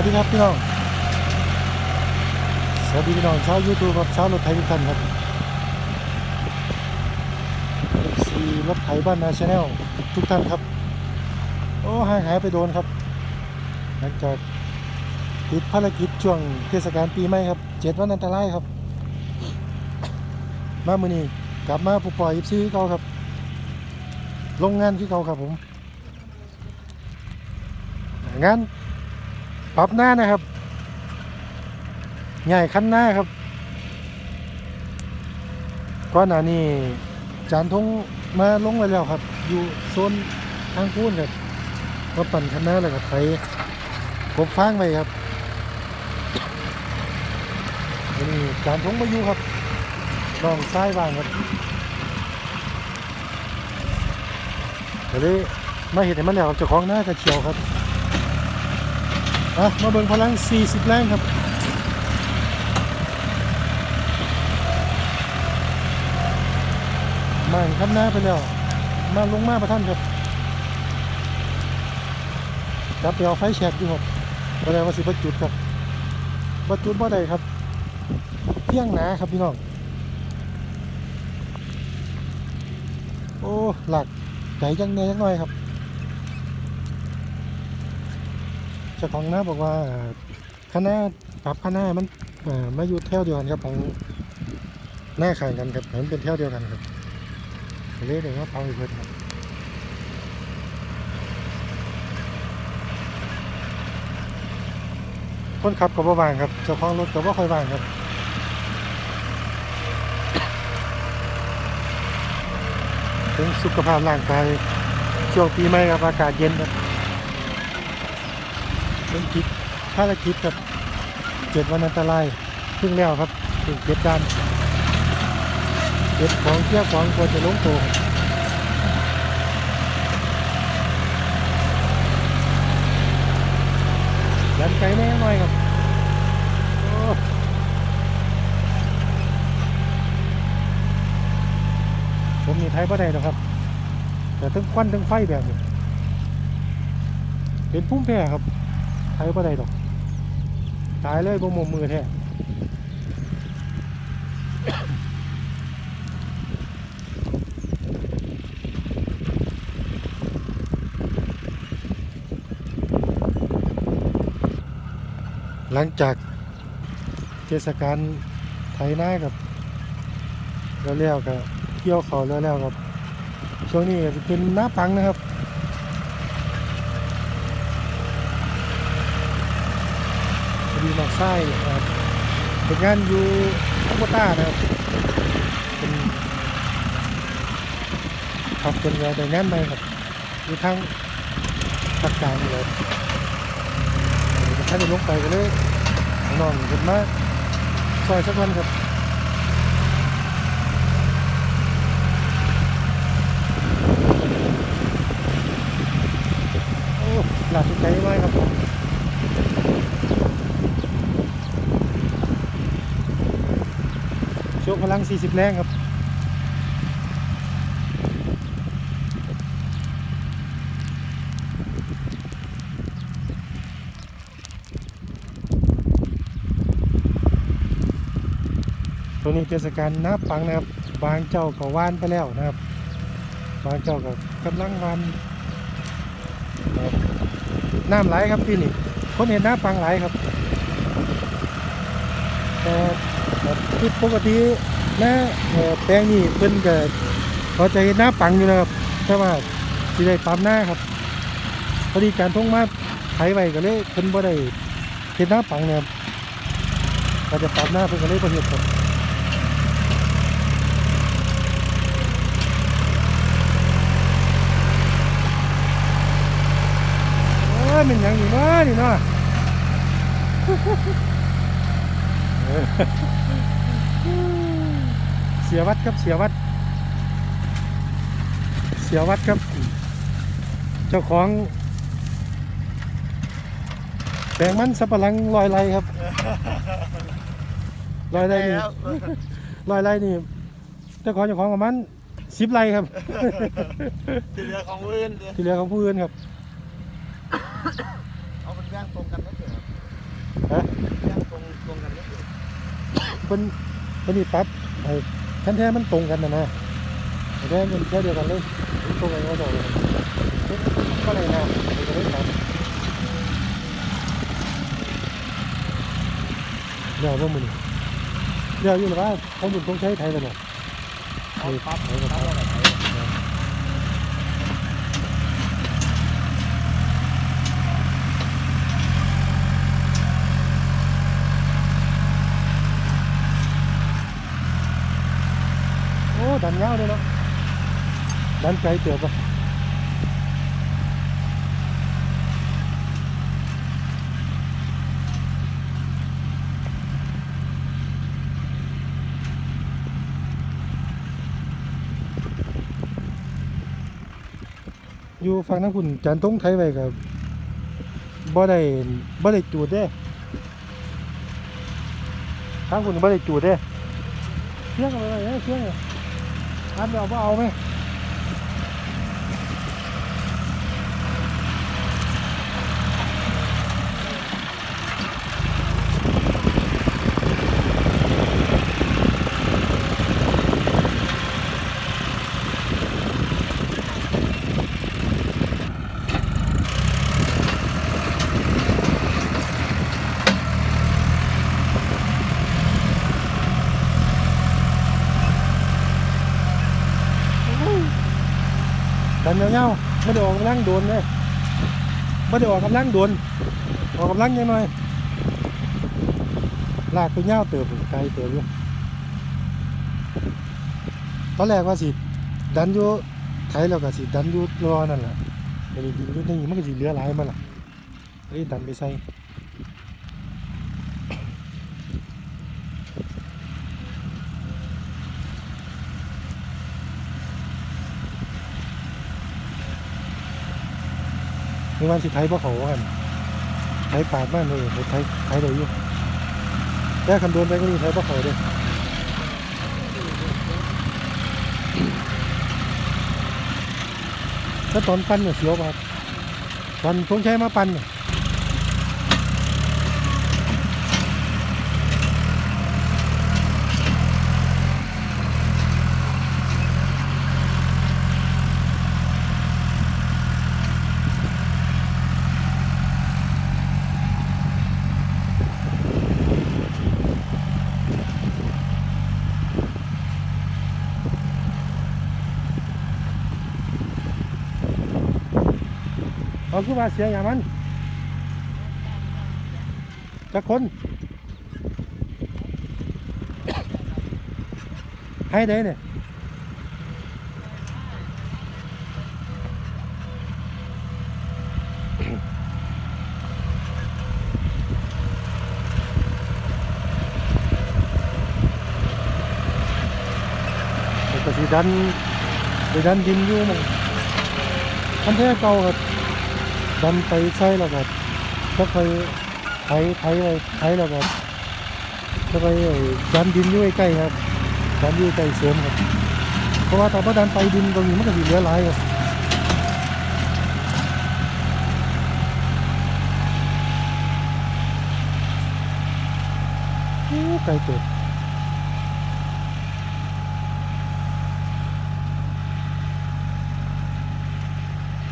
วัสดีครับพี่น้อง สวัสดีพี่น้องชาวยูทูบครับชาวรถไถทุกท่านครับซีรถไถบ้านนาชาแนลทุกท่านครับ โอ้ห่างหายไปโดนครับ หลังจากติดภารกิจช่วงเทศกาลปีใหม่ครับเจ็ดวันอันตรายครับ มามือนี้กลับมาผู้ปล่อยยิบซีเขาครับโรงงานที่เขาครับผม งาน ปรับหน้านะครับ ใหญ่คันหน้าครับก่อนหน้านี้จานทงมาลงไว้แล้วครับ อยู่โซนทางพูนครับรถปั่นคันหน้าแล้วก็ไถกบฟางไว้ครับนนี้จานทงมาอยู่ครับลองซ้ายบ้างครับก็เลยมาเห็นมันแล้วเจ้าของหน้ากระเฉียวครับ อะมาเบิ่งพลัง 40 แรงครับมาข้ามหน้าไปแล้ว มาลงมาประท่านครับจับไปเอาไฟแชกอยู่ครับแสดงว่าสิบจุดครับบจุดบ่ได้ครับเที่ยงหนาครับพี่น้อง โอ้หลักใจจังเนยังน่อยครับ เจ้าของหน้าบอกว่าคณะปรับคณะมันเอ่อมาอยู่แถวเดียวกันครับของหน้าขางกันครับให้มันเป็นแถวเดียวกันครับเรียกเลยว่าเตาอีกเพิ่นครับคนขับก็บ่ว่างครับเจ้าของรถก็บ่ค่อยว่างครับถึงสุขภาพร่างกายช่วงปีใหม่ครับอากาศเย็นครับ เป็นกิจภารกิจครับเจ็ดวันอันตรายเพิ่งแล้วครับถึงเจ็ดด้านเก็บของเที่ยวของควรจะลงตัวยันไกลแน่หน่อยครับผมมีไทยบ่ได้หรอกครับ แต่ทั้งควันทั้งไฟแบบนี้เป็นพุ่มแพ้ครับ ไทยบ่ได้หรอก ตายเลยบ่มมือแท้หลังจากเทศกาลไทยหน้ากับแล้วแล้วกับเที่ยวเขาแล้วแล้วกับช่วงนี้จะเป็นหน้าปังนะครับพอดีมา ไส้ครับเป็นงานอยู่ทักต้านะครับเป็นขับเป็นงานแต่งานใหมครับอยู่ทางภาคกลางเลยถ้าได้ลงไปก็เลยน้องเห็นมาซอยสักวันครับโอ้หลับใจไว้ครับผมโชค พลัง 40 แรงครับตัวนี้เทศกาลน้าปังนะครับ บางเจ้าก็ว่านไปแล้วนะครับ บางเจ้าก็กำลังวานน้ำไหลครับพี่นี่คนเห็นน้าปังไหลครับแต่ แต่ที่ปกตินะเอ่แปลงนี่เพิ่นก็เขาจหน้าปังอยู่นะครับแต่ว่าที่ได้ปั๊มหน้าครับพอดีการท่งมาไถไว้ก็เลยเพิ่นบ่ได้เห็นน้าปังเนะครับก็จะปั๊มหน้าเพิ่นก็เลยบ่เฮ็ดครับโอ้ยมันยังอยู่เนาะนี่เนาะ เสียวัดครับเสียวัด เสียวัดครับ เจ้าของแปลงมันสับปะหลังลอยไรครับลอยไรนี่ลอยไรนี่เจ้าของเจ้าของกับมันสิบไรครับ ที่เหลือของอื่นที่เหลือของผู้อื่นครับ เอาเป็นย่างตรงกันได้เถอะ ฮะ ย่างตรงตรงกันเลย เพิ่นเพิ่นนี่ปรับไอ้คันแท้มันตรงกันนะนะคันแท้มันแค่เดียวกันเลยมันตรงกันก็ดอกเลยเอ๊ะก็เลยนะมันก็เลยปรับเดี๋ยวว่ามึงเดี๋ยวอยู่หรือว่าเขาบุญต้องใช้ไทยกันบ่เอาปั๊บไทยกับปั๊บปั๊บ เอาไป โอ้ ดันยาเลยเนาะดันไกลเติบอะอยู่ฝั่งนั้นคุณจานตรงไทยไว้กับบ่ได้บ่ได้จูดเด้ทางคุณบ่ได้จูดเด้เชื่องอะไรเอ้ยเชื่อง อันเดียวบ่เอาไหมดัน เงาๆไม่ได้ออกกำลังโดนเลยไม่ได้ออกกำลังโดนออกกำลังยังหน่อยลากไปเงาเติบไกลเติบอยู่ตอนแรกว่าสิดันอยู่ไทยแล้วก็สิดันอยู่รอนั่นแหละแต่นี่อยู่นี่มันก็สิเหลือหลายมาล่ะเลยดันไปใส่ นวันสิไทยพวกเขาว่ากันไทยปาดบ้านเลยไทยไทยเลยอยู่แต่คันโดนไปก็มีไทยบ่เขาเด้ถ้าตอนปั้นเนี่ยเสียวป่ะตอนทงใช้มาปั้นเนี่ย เอาคือว่าเสียอย่างมันจะคน ให้ได้เนี่ยแต่ก็สิดันไปดันดินอยู่มันคันแท้เก่าครับ ดันไปใส่แล้วก็ก็ค่อยไถไถไปไถแล้วก็ก็ไปไอ้ดันดินอยู่ใกล้ครับดันอยู่ใกล้เสริมครับเพราะว่าถ้าบ่ดันไปดินตรงนี้มันก็สิเหลือหลายครับโอ้ไกลเติบ